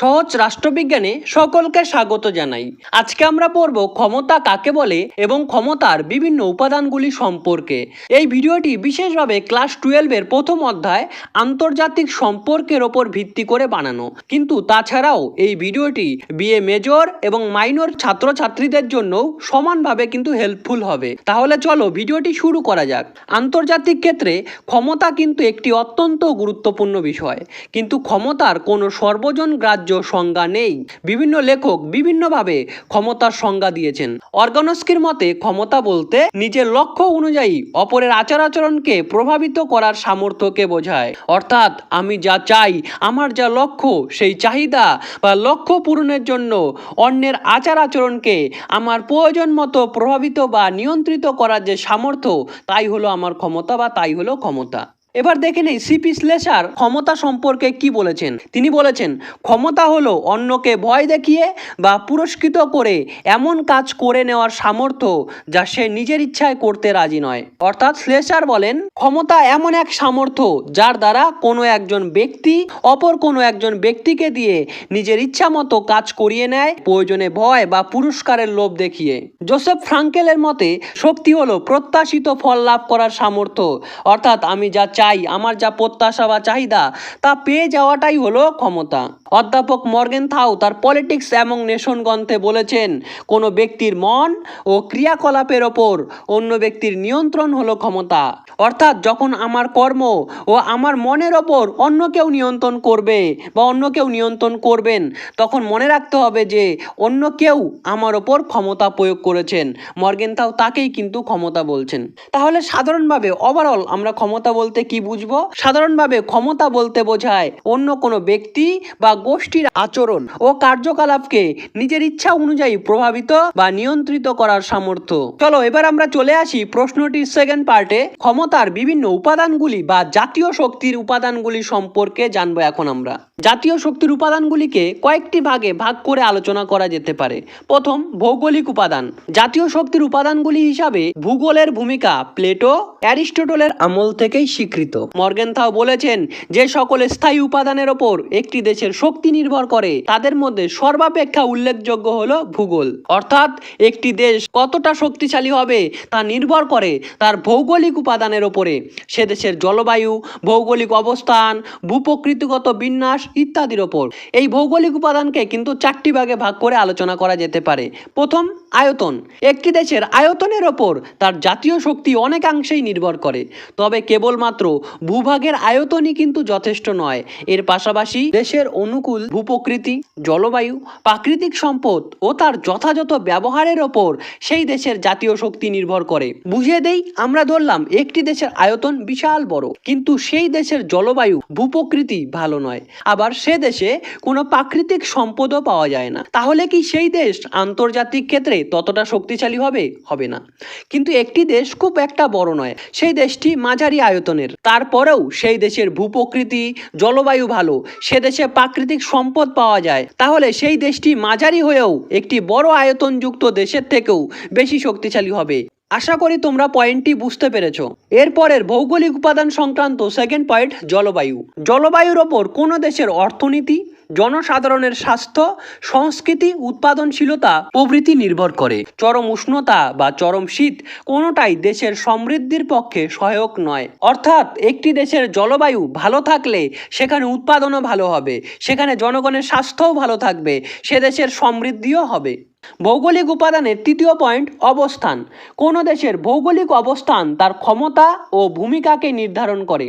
সহজ রাষ্ট্রবিজ্ঞানে সকলকে স্বাগত জানাই। আজকে আমরা পড়ব ক্ষমতা কাকে বলে এবং ক্ষমতার বিভিন্ন উপাদানগুলি সম্পর্কে। এই ভিডিওটি বিশেষভাবে ক্লাস টুয়েলভের প্রথম অধ্যায় আন্তর্জাতিক সম্পর্কের ওপর ভিত্তি করে বানানো। কিন্তু তাছাড়াও এই ভিডিওটি বিএ মেজর এবং মাইনর ছাত্রছাত্রীদের জন্য সমানভাবে কিন্তু হেল্পফুল হবে। তাহলে চলো ভিডিওটি শুরু করা যাক। আন্তর্জাতিক ক্ষেত্রে ক্ষমতা কিন্তু একটি অত্যন্ত গুরুত্বপূর্ণ বিষয়। কিন্তু ক্ষমতার কোনো সর্বজন গ্রাহ্য সংজ্ঞা নেই। বিভিন্ন লেখক বিভিন্নভাবে ক্ষমতার সংজ্ঞা দিয়েছেন। অর্গানস্কির মতে ক্ষমতা বলতে নিজের লক্ষ্য অনুযায়ী অপরের আচার আচরণকে প্রভাবিত করার সামর্থ্যকে বোঝায়। অর্থাৎ আমি যা চাই, আমার যা লক্ষ্য, সেই চাহিদা বা লক্ষ্য পূরণের জন্য অন্যের আচার আচরণকে আমার প্রয়োজন মতো প্রভাবিত বা নিয়ন্ত্রিত করার যে সামর্থ্য, তাই হলো আমার ক্ষমতা বা তাই হলো ক্ষমতা। এবার দেখে নেই সিপি শ্লেষার ক্ষমতা সম্পর্কে কি বলেছেন? তিনি বলেছেন, ক্ষমতা হলো অন্যকে ভয় দেখিয়ে বা পুরস্কৃত করে এমন কাজ করে নেওয়ার সামর্থ্য যা সে নিজের ইচ্ছায় করতে রাজি নয়। অর্থাৎ শ্লেষার বলেন, ক্ষমতা এমন এক সামর্থ্য যার দ্বারা কোনো একজন ব্যক্তি অপর কোনো একজন ব্যক্তিকে দিয়ে নিজের ইচ্ছা মতো কাজ করিয়ে নেয়, প্রয়োজনে ভয় বা পুরস্কারের লোভ দেখিয়ে। জোসেফ ফ্রাঙ্কেলের মতে, শক্তি হলো প্রত্যাশিত ফল লাভ করার সামর্থ্য। অর্থাৎ আমি যা চাই আমার যা প্রত্যাশা বা চাহিদা তা পেয়ে যাওয়াটাই হলো ক্ষমতা। অধ্যাপক মর্গেন থাও তার পলিটিক্স এবং নেশন গ্রন্থে বলেছেন, কোনো ব্যক্তির মন ও ক্রিয়াকলাপের ওপর অন্য ব্যক্তির নিয়ন্ত্রণ হলো ক্ষমতা। অর্থাৎ যখন আমার কর্ম ও আমার মনের ওপর অন্য কেউ নিয়ন্ত্রণ করবে বা অন্য কেউ নিয়ন্ত্রণ করবেন, তখন মনে রাখতে হবে যে অন্য কেউ আমার ওপর ক্ষমতা প্রয়োগ করেছেন। মর্গেন থাও তাকেই কিন্তু ক্ষমতা বলছেন। তাহলে সাধারণভাবে ওভারঅল আমরা ক্ষমতা বলতে কি বুঝব? সাধারণভাবে ক্ষমতা বলতে বোঝায় অন্য কোনো ব্যক্তি বা গোষ্ঠীর আচরণ ও কার্যকলাপকে নিজের ইচ্ছা অনুযায়ী প্রভাবিত বা নিয়ন্ত্রিত করার সামর্থ্য। চলো, এবার আমরা চলে আসি প্রশ্নটির সেকেন্ড পার্টে ক্ষমতার বিভিন্ন উপাদানগুলি বা জাতীয় শক্তির উপাদানগুলি সম্পর্কে জানব এখন আমরা। জাতীয় শক্তির উপাদানগুলিকে কয়েকটি ভাগে ভাগ করে আলোচনা করা যেতে পারে। প্রথম, ভৌগোলিক উপাদান। জাতীয় শক্তির উপাদানগুলি হিসাবে ভূগোলের ভূমিকা প্লেটো, অ্যারিস্টটলের আমল থেকেই স্বীকৃত। মর্গেনথাও বলেছেন যে সকল স্থায়ী উপাদানের ওপর একটি দেশের শক্তি নির্ভর করে। তাদের মধ্যে সর্বাপেক্ষা উল্লেখযোগ্য হলো ভূগোল। অর্থাৎ একটি দেশ কতটা শক্তিশালী হবে তা নির্ভর করে তার ভৌগোলিক উপাদানের ওপরে। সে দেশের জলবায়ু, ভৌগোলিক অবস্থান, ভূপ্রকৃতিগত বিন্যাস ইত্যাদির ওপর। এই ভৌগোলিক উপাদানকে কিন্তু চারটি ভাগে ভাগ করে আলোচনা করা যেতে পারে। প্রথম আয়তন। একটি দেশের আয়তনের ওপর তার জাতীয় শক্তি অনেকাংশেই নির্ভর করে। তবে কেবলমাত্র ভূভাগের আয়তনই কিন্তু যথেষ্ট নয়। এর পাশাপাশি দেশের অনুকূল ভূপ্রকৃতি, জলবায়ু, প্রাকৃতিক সম্পদ ও তার যথাযথ ব্যবহারের ওপর সেই দেশের জাতীয় শক্তি নির্ভর করে। বুঝিয়ে দেই, আমরা ধরলাম একটি দেশের আয়তন বিশাল বড়। কিন্তু সেই দেশের জলবায়ু ভূপ্রকৃতি ভালো নয়। আবার সে দেশে কোনো প্রাকৃতিক সম্পদও পাওয়া যায় না। তাহলে কি সেই দেশ আন্তর্জাতিক ক্ষেত্রে ততটা শক্তিশালী হবে? হবে না। কিন্তু একটি দেশ খুব একটা বড় নয়, সেই দেশটি মাঝারি আয়তনের। তারপরেও সেই দেশের ভূপ্রকৃতি, জলবায়ু ভালো, সে দেশে প্রাকৃতিক সম্পদ পাওয়া যায়। তাহলে সেই দেশটি মাঝারি হয়েও একটি বড় আয়তনযুক্ত দেশের থেকেও বেশি শক্তিশালী হবে। আশা করি তোমরা পয়েন্টটি বুঝতে পেরেছ। এরপরের ভৌগোলিক উপাদান সংক্রান্ত সেকেন্ড পয়েন্ট জলবায়ু। জলবায়ুর ওপর কোনো দেশের অর্থনীতি জনসাধারণের স্বাস্থ্য, সংস্কৃতি, উৎপাদনশীলতা, প্রভৃতি নির্ভর করে। চরম উষ্ণতা বা চরম শীত কোনোটাই দেশের সমৃদ্ধির পক্ষে সহায়ক নয়। অর্থাৎ একটি দেশের জলবায়ু ভালো থাকলে সেখানে উৎপাদনও ভালো হবে, সেখানে জনগণের স্বাস্থ্যও ভালো থাকবে, সে দেশের সমৃদ্ধিও হবে। ভৌগোলিক উপাদানের তৃতীয় পয়েন্ট অবস্থান। কোনো দেশের ভৌগোলিক অবস্থান তার ক্ষমতা ও ভূমিকাকে নির্ধারণ করে।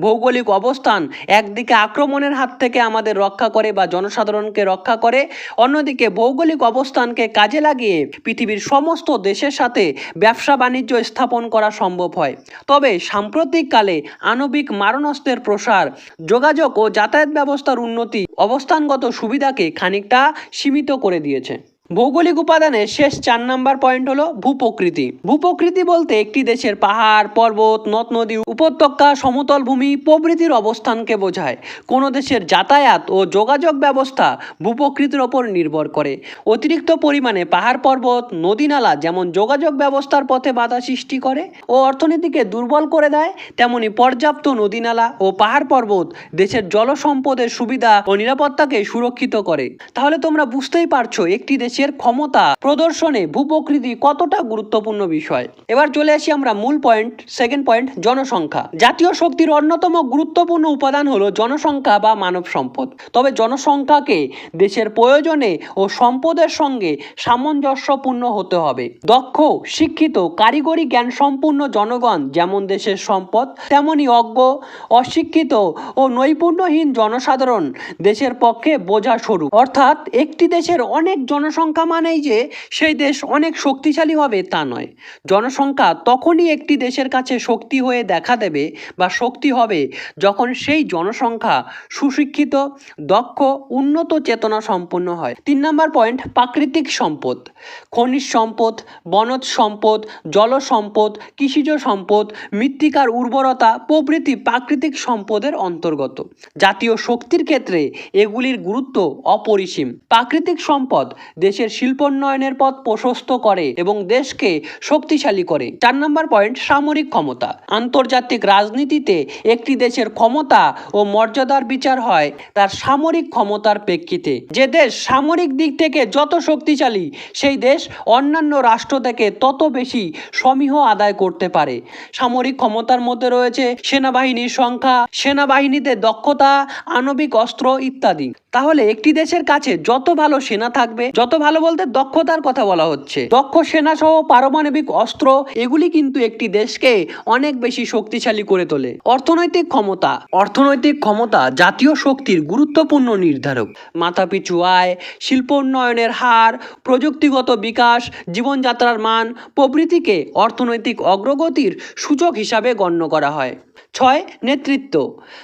ভৌগোলিক অবস্থান একদিকে আক্রমণের হাত থেকে আমাদের রক্ষা করে বা জনসাধারণকে রক্ষা করে, অন্যদিকে ভৌগোলিক অবস্থানকে কাজে লাগিয়ে পৃথিবীর সমস্ত দেশের সাথে ব্যবসা বাণিজ্য স্থাপন করা সম্ভব হয়। তবে সাম্প্রতিককালে আণবিক মারণাস্ত্রের প্রসার, যোগাযোগ ও যাতায়াত ব্যবস্থার উন্নতি অবস্থানগত সুবিধাকে খানিকটা সীমিত করে দিয়েছে। ভৌগোলিক উপাদানের শেষ চার নাম্বার পয়েন্ট হলো ভূপ্রকৃতি। ভূপ্রকৃতি বলতে একটি দেশের পাহাড়, পর্বত, নদ, নদী, উপত্যকা, সমতল ভূমি, প্রভৃতির অবস্থানকে বোঝায়। কোনো দেশের যাতায়াত ও যোগাযোগ ব্যবস্থা ভূপ্রকৃতির ওপর নির্ভর করে। অতিরিক্ত পরিমাণে পাহাড়, পর্বত, নদী নালা যেমন যোগাযোগ ব্যবস্থার পথে বাধা সৃষ্টি করে ও অর্থনীতিকে দুর্বল করে দেয়, তেমনি পর্যাপ্ত নদী নালা ও পাহাড়, পর্বত দেশের জলসম্পদের সুবিধা ও নিরাপত্তাকে সুরক্ষিত করে। তাহলে তোমরা বুঝতেই পারছ একটি দেশের ক্ষমতা প্রদর্শনে ভূপ্রকৃতি কতটা গুরুত্বপূর্ণ বিষয়? এবার চলে আসি আমরা মূল পয়েন্ট সেকেন্ড পয়েন্ট জনসংখ্যা। জাতীয় শক্তির অন্যতম গুরুত্বপূর্ণ উপাদান হলো জনসংখ্যা বা মানব সম্পদ। তবে জনসংখ্যাকে দেশের প্রয়োজনে ও সম্পদের সঙ্গে সামঞ্জস্যপূর্ণ হতে হবে। দক্ষ, শিক্ষিত, কারিগরি জ্ঞান সম্পূর্ণ জনগণ যেমন দেশের সম্পদ, তেমনি অজ্ঞ, অশিক্ষিত ও নৈপুণ্যহীন জনসাধারণ দেশের পক্ষে বোঝা স্বরূপ। অর্থাৎ একটি দেশের অনেক জনসংখ্যা মানেই যে সেই দেশ অনেক শক্তিশালী হবে তা নয়। জনসংখ্যা তখনই একটি দেশের কাছে শক্তি হয়ে দেখা দেবে বা শক্তি হবে যখন সেই জনসংখ্যা সুশিক্ষিত, দক্ষ, উন্নত চেতনা সম্পন্ন হয়। তিন নম্বর পয়েন্ট, প্রাকৃতিক সম্পদ। খনিজ সম্পদ, বনজ সম্পদ, জল সম্পদ, কৃষিজ সম্পদ, মৃত্তিকার উর্বরতা প্রভৃতি প্রাকৃতিক সম্পদের অন্তর্গত। জাতীয় শক্তির ক্ষেত্রে এগুলির গুরুত্ব অপরিসীম। প্রাকৃতিক সম্পদ দেশের শিল্পোন্নয়নের পথ প্রশস্ত করে এবং দেশকে শক্তিশালী করে। চার নম্বর পয়েন্ট, সামরিক ক্ষমতা। আন্তর্জাতিক রাজনীতিতে একটি দেশের ক্ষমতা ও মর্যাদার বিচার হয় তার সামরিক ক্ষমতার প্রেক্ষিতে। যে দেশ সামরিক দিক থেকে যত শক্তিশালী, সেই দেশ অন্যান্য রাষ্ট্র থেকে তত বেশি সমীহ আদায় করতে পারে। সামরিক ক্ষমতার মধ্যে রয়েছে সেনাবাহিনীর সংখ্যা, সেনাবাহিনীতে দক্ষতা, আণবিক অস্ত্র ইত্যাদি। তাহলে একটি দেশের কাছে যত ভালো সেনা থাকবে, যত ভালো বলতে দক্ষতার কথা বলা হচ্ছে। দক্ষ সেনা সহ পারমাণবিক অস্ত্র, এগুলি কিন্তু একটি দেশকে অনেক বেশি শক্তিশালী করে তোলে। অর্থনৈতিক ক্ষমতা। অর্থনৈতিক ক্ষমতা জাতীয় শক্তির গুরুত্বপূর্ণ নির্ধারক। মাথাপিছু আয়, শিল্প উন্নয়নের হার, প্রযুক্তিগত বিকাশ, জীবনযাত্রার মান প্রভৃতিকে অর্থনৈতিক অগ্রগতির সূচক হিসাবে গণ্য করা হয়। ছয়, নেতৃত্ব।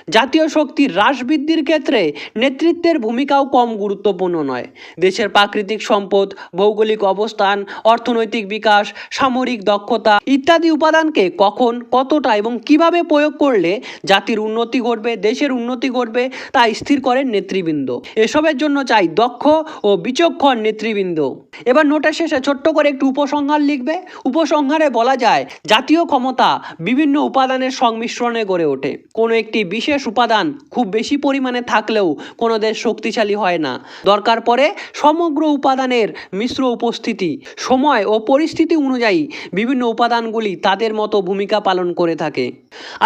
জাতীয় শক্তির হ্রাস বৃদ্ধির ক্ষেত্রে নেতৃত্বের ভূমিকাও কম গুরুত্বপূর্ণ নয়। দেশের প্রাকৃতিক সম্পদ, ভৌগোলিক অবস্থান, অর্থনৈতিক বিকাশ, সামরিক দক্ষতা ইত্যাদি উপাদানকে কখন, কতটা এবং কীভাবে প্রয়োগ করলে জাতির উন্নতি ঘটবে, দেশের উন্নতি ঘটবে তা স্থির করেন নেতৃবৃন্দ। এসবের জন্য চাই দক্ষ ও বিচক্ষণ নেতৃবৃন্দ। এবার নোটের শেষে ছোট্ট করে একটু উপসংহার লিখবে। উপসংহারে বলা যায়, জাতীয় ক্ষমতা বিভিন্ন উপাদানের সংমিশ্রণে গড়ে ওঠে। কোনো একটি বিশেষ উপাদান খুব বেশি পরিমাণে থাকলেও কোনো দেশ শক্তিশালী হয় না। দরকার পড়ে সমগ্র উপাদানের মিশ্র উপস্থিতি, সময় ও পরিস্থিতি অনুযায়ী বিভিন্ন উপাদানগুলি তাদের মতো ভূমিকা পালন করে থাকে।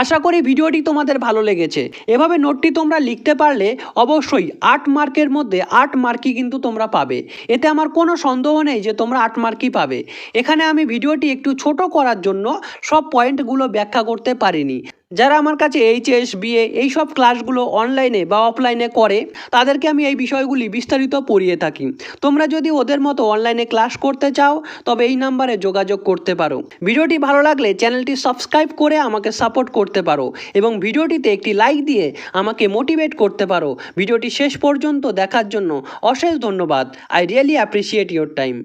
আশা করি ভিডিওটি তোমাদের ভালো লেগেছে। এভাবে নোটটি তোমরা লিখতে পারলে অবশ্যই আট মার্কের মধ্যে আট মার্কই কিন্তু তোমরা পাবে। এতে আমার কোনো সন্দেহ নেই যে তোমরা আট মার্কই পাবে। এখানে আমি ভিডিওটি একটু ছোট করার জন্য সব পয়েন্টগুলো ব্যাখ্যা করতে পারিনি। যারা আমার কাছে এইচএস বিএ এই সব ক্লাসগুলো অনলাইনে বা অফলাইনে করে, তাদেরকে আমি এই বিষয়গুলি বিস্তারিত পড়িয়ে থাকি। তোমরা যদি ওদের মতো অনলাইনে ক্লাস করতে চাও, তবে এই নাম্বারে যোগাযোগ করতে পারো। ভিডিওটি ভালো লাগলে চ্যানেলটি সাবস্ক্রাইব করে আমাকে সাপোর্ট করতে পারো এবং ভিডিওটিতে একটি লাইক দিয়ে আমাকে মোটিভেট করতে পারো। ভিডিওটি শেষ পর্যন্ত দেখার জন্য অশেষ ধন্যবাদ। I really appreciate your time